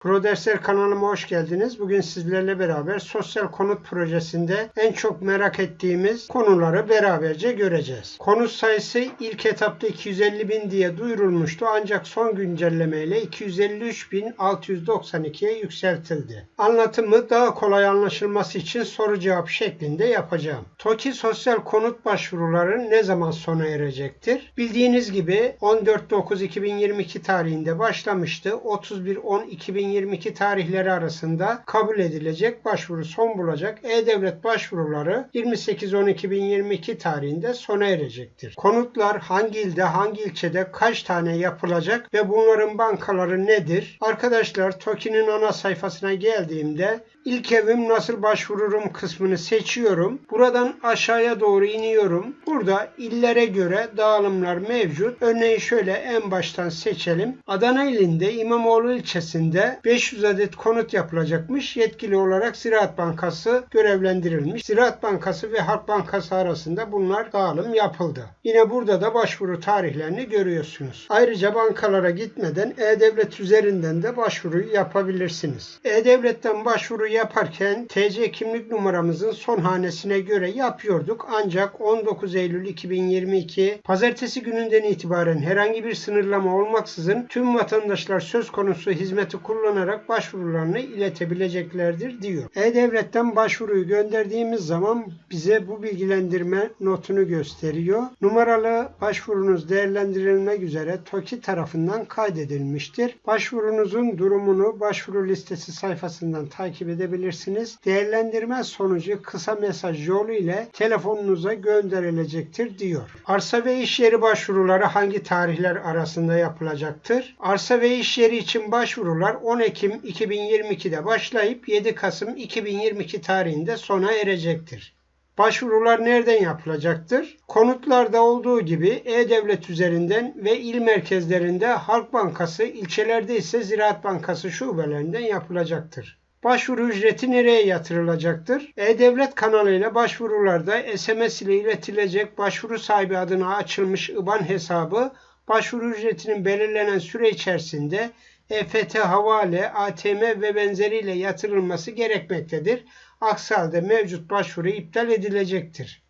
ProDersler kanalıma hoş geldiniz. Bugün sizlerle beraber sosyal konut projesinde en çok merak ettiğimiz konuları beraberce göreceğiz. Konut sayısı ilk etapta 250 bin diye duyurulmuştu ancak son güncellemeyle 253.692'ye yükseltildi. Anlatımı daha kolay anlaşılması için soru cevap şeklinde yapacağım. TOKİ sosyal konut başvuruları ne zaman sona erecektir? Bildiğiniz gibi 14.9.2022 tarihinde başlamıştı. 31.10.2022 2022 tarihleri arasında kabul edilecek başvuru son bulacak E-Devlet başvuruları 28.10.2022 tarihinde sona erecektir. Konutlar hangi ilde, hangi ilçede kaç tane yapılacak ve bunların bankaları nedir? Arkadaşlar TOKİ'nin ana sayfasına geldiğimde İlk evim nasıl başvururum kısmını seçiyorum. Buradan aşağıya doğru iniyorum. Burada illere göre dağılımlar mevcut. Örneğin şöyle en baştan seçelim. Adana ilinde İmamoğlu ilçesinde 500 adet konut yapılacakmış. Yetkili olarak Ziraat Bankası görevlendirilmiş. Ziraat Bankası ve Halk Bankası arasında bunlar dağılım yapıldı. Yine burada da başvuru tarihlerini görüyorsunuz. Ayrıca bankalara gitmeden E-Devlet üzerinden de başvuruyu yapabilirsiniz. E-Devlet'ten başvuru yaparken TC kimlik numaramızın son hanesine göre yapıyorduk. Ancak 19 Eylül 2022 pazartesi gününden itibaren herhangi bir sınırlama olmaksızın tüm vatandaşlar söz konusu hizmeti kullanarak başvurularını iletebileceklerdir diyor. E-Devlet'ten başvuruyu gönderdiğimiz zaman bize bu bilgilendirme notunu gösteriyor. Numaralı başvurunuz değerlendirilmek üzere TOKİ tarafından kaydedilmiştir. Başvurunuzun durumunu başvuru listesi sayfasından takip edebilirsiniz. Değerlendirme sonucu kısa mesaj yolu ile telefonunuza gönderilecektir diyor. Arsa ve iş yeri başvuruları hangi tarihler arasında yapılacaktır? Arsa ve iş yeri için başvurular 10 Ekim 2022'de başlayıp 7 Kasım 2022 tarihinde sona erecektir. Başvurular nereden yapılacaktır? Konutlarda olduğu gibi E-Devlet üzerinden ve il merkezlerinde Halk Bankası, ilçelerde ise Ziraat Bankası şubelerinden yapılacaktır. Başvuru ücreti nereye yatırılacaktır? E-Devlet kanalıyla başvurularda SMS ile iletilecek başvuru sahibi adına açılmış IBAN hesabı başvuru ücretinin belirlenen süre içerisinde EFT havale, ATM ve benzeriyle yatırılması gerekmektedir. Aksi halde mevcut başvuru iptal edilecektir.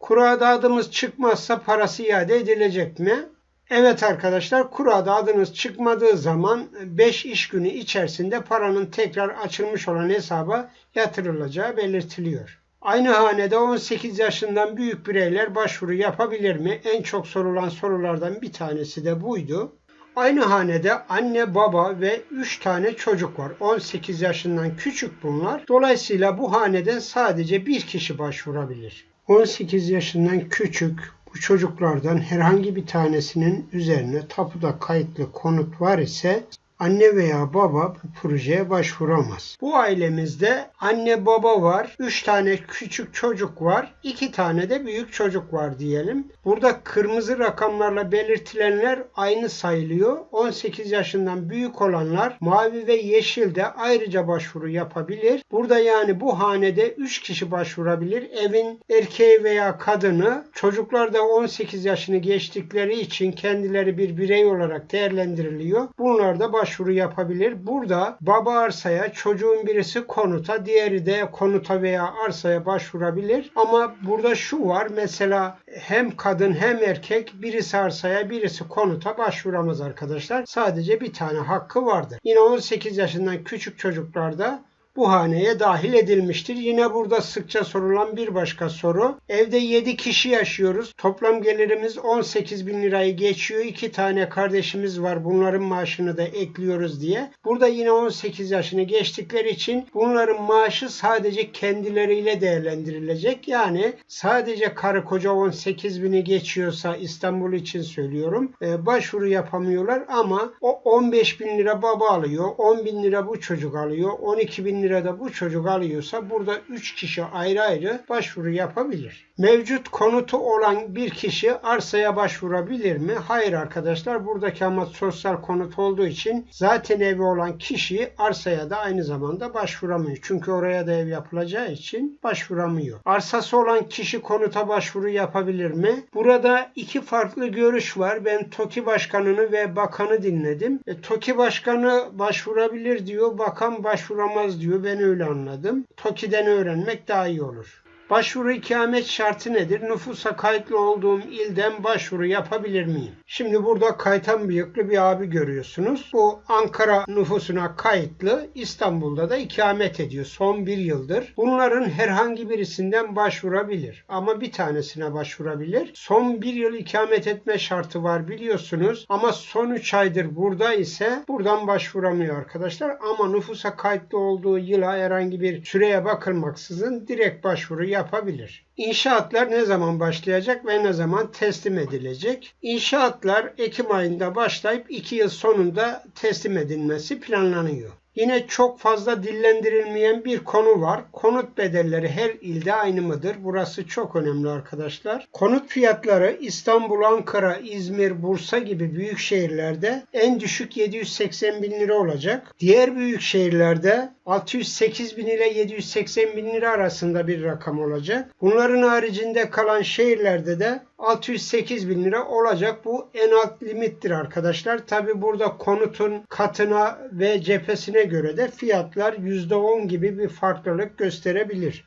Kurada adımız çıkmazsa parası iade edilecek mi? Evet arkadaşlar kurada adınız çıkmadığı zaman 5 iş günü içerisinde paranın tekrar açılmış olan hesaba yatırılacağı belirtiliyor. Aynı hanede 18 yaşından büyük bireyler başvuru yapabilir mi? En çok sorulan sorulardan bir tanesi de buydu. Aynı hanede anne, baba ve 3 tane çocuk var. 18 yaşından küçük bunlar. Dolayısıyla bu haneden sadece bir kişi başvurabilir. 18 yaşından küçük bu çocuklardan herhangi bir tanesinin üzerine tapuda kayıtlı konut var ise anne veya baba bu projeye başvuramaz. Bu ailemizde anne baba var, 3 tane küçük çocuk var, 2 tane de büyük çocuk var diyelim. Burada kırmızı rakamlarla belirtilenler aynı sayılıyor. 18 yaşından büyük olanlar mavi ve yeşilde ayrıca başvuru yapabilir. Burada yani bu hanede 3 kişi başvurabilir. Evin erkeği veya kadını çocuklar da 18 yaşını geçtikleri için kendileri bir birey olarak değerlendiriliyor. Bunlar da başvuru başvuru yapabilir. Burada baba arsaya, çocuğun birisi konuta, diğeri de konuta veya arsaya başvurabilir. Ama burada şu var. Mesela hem kadın hem erkek birisi arsaya, birisi konuta başvuramaz arkadaşlar. Sadece bir tane hakkı vardır. Yine 18 yaşından küçük çocuklarda bu haneye dahil edilmiştir. Yine burada sıkça sorulan bir başka soru. Evde 7 kişi yaşıyoruz. Toplam gelirimiz 18 bin lirayı geçiyor. 2 tane kardeşimiz var. Bunların maaşını da ekliyoruz diye. Burada yine 18 yaşını geçtikleri için bunların maaşı sadece kendileriyle değerlendirilecek. Yani sadece karı koca 18 bini geçiyorsa İstanbul için söylüyorum. E, başvuru yapamıyorlar ama o 15 bin lira baba alıyor. 10 bin lira bu çocuk alıyor. 12 bin lirada bu çocuk alıyorsa burada 3 kişi ayrı ayrı başvuru yapabilir. Mevcut konutu olan bir kişi arsaya başvurabilir mi? Hayır arkadaşlar. Buradaki amaç sosyal konut olduğu için zaten evi olan kişi arsaya da aynı zamanda başvuramıyor. Çünkü oraya da ev yapılacağı için başvuramıyor. Arsası olan kişi konuta başvuru yapabilir mi? Burada iki farklı görüş var. Ben TOKİ Başkanı'nı ve Bakanı dinledim. E, TOKİ Başkanı başvurabilir diyor, Bakan başvuramaz diyor. Ben öyle anladım. TOKİ'den öğrenmek daha iyi olur. Başvuru ikamet şartı nedir? Nüfusa kayıtlı olduğum ilden başvuru yapabilir miyim? Şimdi burada kaytan bıyıklı bir abi görüyorsunuz. Bu Ankara nüfusuna kayıtlı İstanbul'da da ikamet ediyor son bir yıldır. Bunların herhangi birisinden başvurabilir. Ama bir tanesine başvurabilir. Son bir yıl ikamet etme şartı var biliyorsunuz. Ama son 3 aydır burada ise buradan başvuramıyor arkadaşlar. Ama nüfusa kayıtlı olduğu yıla herhangi bir süreye bakılmaksızın direkt başvuru yapabilir. İnşaatlar ne zaman başlayacak ve ne zaman teslim edilecek? İnşaatlar Ekim ayında başlayıp 2 yıl sonunda teslim edilmesi planlanıyor. Yine çok fazla dillendirilmeyen bir konu var. Konut bedelleri her ilde aynı mıdır? Burası çok önemli arkadaşlar. Konut fiyatları İstanbul, Ankara, İzmir, Bursa gibi büyük şehirlerde en düşük 780 bin lira olacak. Diğer büyük şehirlerde 608 bin ile 780 bin lira arasında bir rakam olacak. Bunların haricinde kalan şehirlerde de 608 bin lira olacak. Bu en alt limittir arkadaşlar. Tabi burada konutun katına ve cephesine göre de fiyatlar %10 gibi bir farklılık gösterebilir.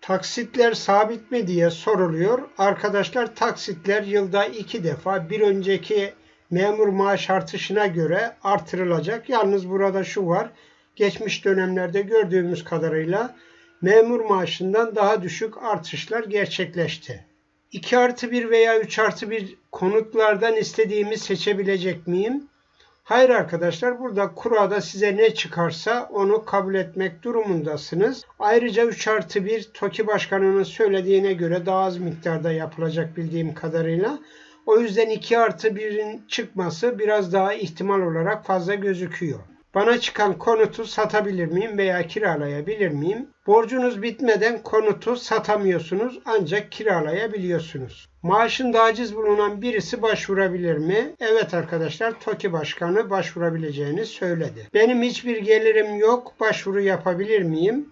Taksitler sabit mi diye soruluyor. Arkadaşlar taksitler yılda iki defa bir önceki memur maaş artışına göre artırılacak. Yalnız burada şu var. Geçmiş dönemlerde gördüğümüz kadarıyla memur maaşından daha düşük artışlar gerçekleşti. 2 artı 1 veya 3 artı 1 konutlardan istediğimi seçebilecek miyim? Hayır arkadaşlar burada kurada size ne çıkarsa onu kabul etmek durumundasınız. Ayrıca 3 artı 1 TOKİ Başkanı'nın söylediğine göre daha az miktarda yapılacak bildiğim kadarıyla. O yüzden 2 artı 1'in çıkması biraz daha ihtimal olarak fazla gözüküyor. Bana çıkan konutu satabilir miyim veya kiralayabilir miyim? Borcunuz bitmeden konutu satamıyorsunuz ancak kiralayabiliyorsunuz. Maaşında aciz bulunan birisi başvurabilir mi? Evet arkadaşlar TOKİ Başkanı başvurabileceğini söyledi. Benim hiçbir gelirim yok başvuru yapabilir miyim?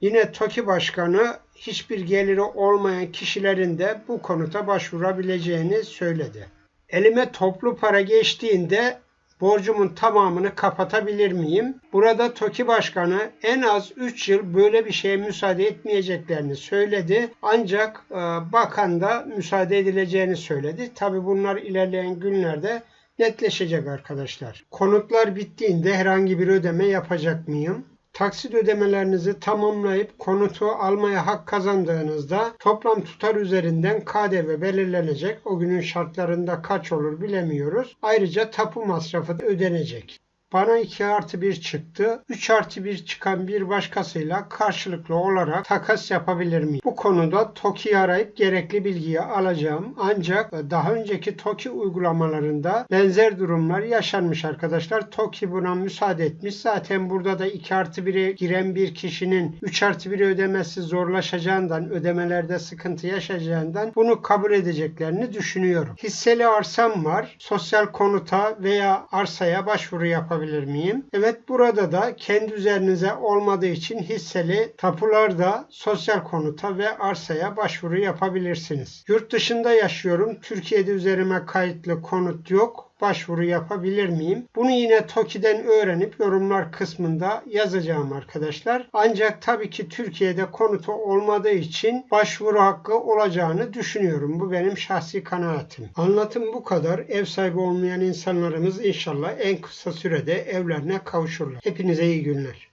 Yine TOKİ Başkanı hiçbir geliri olmayan kişilerin de bu konuta başvurabileceğini söyledi. Elime toplu para geçtiğinde borcumun tamamını kapatabilir miyim? Burada TOKİ Başkanı en az 3 yıl böyle bir şeye müsaade etmeyeceklerini söyledi. Ancak e, bakan da müsaade edileceğini söyledi. Tabi bunlar ilerleyen günlerde netleşecek arkadaşlar. Konutlar bittiğinde herhangi bir ödeme yapacak mıyım? Taksit ödemelerinizi tamamlayıp konutu almaya hak kazandığınızda toplam tutar üzerinden KDV belirlenecek. O günün şartlarında kaç olur bilemiyoruz. Ayrıca tapu masrafı ödenecek. Bana 2 artı 1 çıktı. 3 artı 1 çıkan bir başkasıyla karşılıklı olarak takas yapabilir miyim? Bu konuda TOKİ'yi arayıp gerekli bilgiyi alacağım. Ancak daha önceki TOKİ uygulamalarında benzer durumlar yaşanmış arkadaşlar. TOKİ buna müsaade etmiş. Zaten burada da 2 artı 1'e giren bir kişinin 3 artı 1'i ödemesi zorlaşacağından, ödemelerde sıkıntı yaşayacağından bunu kabul edeceklerini düşünüyorum. Hisseli arsam var. Sosyal konuta veya arsaya başvuru yapabilirim yapabilir miyim? Evet burada da kendi üzerinize olmadığı için hisseli tapularda sosyal konuta ve arsaya başvuru yapabilirsiniz. Yurt dışında yaşıyorum. Türkiye'de üzerime kayıtlı konut yok başvuru yapabilir miyim? Bunu yine TOKİ'den öğrenip yorumlar kısmında yazacağım arkadaşlar. Ancak tabii ki Türkiye'de konutu olmadığı için başvuru hakkı olacağını düşünüyorum. Bu benim şahsi kanaatim. Anlatım bu kadar. Ev sahibi olmayan insanlarımız inşallah en kısa sürede evlerine kavuşurlar. Hepinize iyi günler.